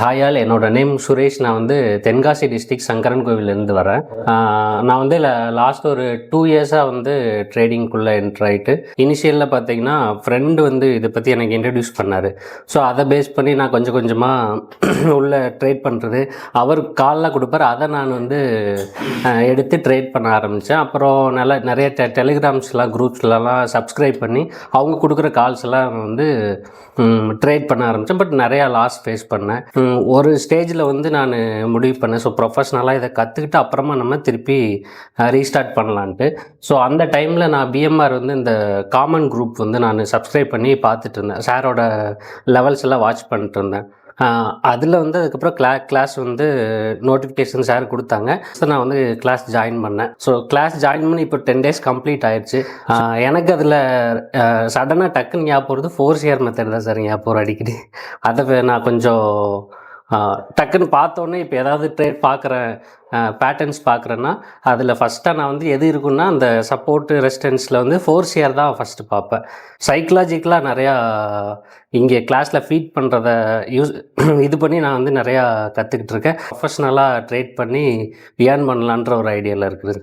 ஹாயால் என்னோட நேம் சுரேஷ். நான் வந்து தென்காசி டிஸ்ட்ரிக்ட் சங்கரன் கோவிலேருந்து வரேன். நான் வந்து லாஸ்ட் ஒரு டூ இயர்ஸாக வந்து ட்ரேடிங்குள்ளே என்ட்ரு ஆகிட்டு இனிஷியலில் பார்த்தீங்கன்னா ஃப்ரெண்டு வந்து இதை பற்றி எனக்கு இன்ட்ரடியூஸ் பண்ணார். ஸோ அதை பேஸ் பண்ணி நான் கொஞ்சம் கொஞ்சமாக உள்ள ட்ரேட் பண்ணுறது அவர் காலில் கொடுப்பார். அதை நான் வந்து எடுத்து ட்ரேட் பண்ண ஆரம்பித்தேன் அப்புறம் நல்லா நிறைய டெ டெலிகிராம்ஸ்லாம் குரூப்ஸ்லலாம் சப்ஸ்கிரைப் பண்ணி அவங்க கொடுக்குற கால்ஸ் எல்லாம் வந்து ட்ரேட் பண்ண ஆரம்பித்தேன் பட் நிறையா லாஸ் ஃபேஸ் பண்ணேன். ஒரு ஸ்டேஜில் வந்து நான் முடிவு பண்ணேன். ஸோ ப்ரொஃபஷ்னலாக இதை கற்றுக்கிட்டு அப்புறமா நம்ம திருப்பி ரீஸ்டார்ட் பண்ணலான்ட்டு. ஸோ அந்த டைமில் நான் பிஎம்ஆர் வந்து இந்த காமன் குரூப் வந்து நான் சப்ஸ்கிரைப் பண்ணி பார்த்துட்டு இருந்தேன். சாரோட லெவல்ஸ் எல்லாம் வாட்ச் பண்ணிட்டு இருந்தேன். அதில் வந்து அதுக்கப்புறம் கிளா கிளாஸ் வந்து நோட்டிஃபிகேஷன் சார் கொடுத்தாங்க. ஸோ நான் வந்து கிளாஸ் ஜாயின் பண்ணேன். ஸோ கிளாஸ் ஜாயின் பண்ணி இப்போ டென் டேஸ் கம்ப்ளீட் ஆயிடுச்சு. எனக்கு அதில் சடனாக டக்குன்னு ஞாபகம் வருது ஃபோர்ஸ் இயர் மெத்தட் தான் சார் ஞாபகம் அடிக்கடி. அதை நான் கொஞ்சம் டக்குன்னு பார்த்தோன்னே இப்போ ஏதாவது ட்ரேட் பார்க்குறேன் பேட்டர்ன்ஸ் பார்க்குறேன்னா அதில் ஃபஸ்ட்டாக நான் வந்து எது இருக்குன்னா அந்த சப்போர்ட்டு ரெசிஸ்டன்ஸில் வந்து ஃபோர்ஸ் இயர் தான் ஃபஸ்ட்டு பார்ப்பேன். சைக்கலாஜிக்கலாக நிறையா இங்கே கிளாஸில் ஃபீட் பண்ணுறத யூஸ் இது பண்ணி நான் வந்து நிறையா கற்றுக்கிட்டு இருக்கேன். ப்ரொஃபஷ்னலாக ட்ரேட் பண்ணி வியான் பண்ணலான்ற ஒரு ஐடியாவில் இருக்குது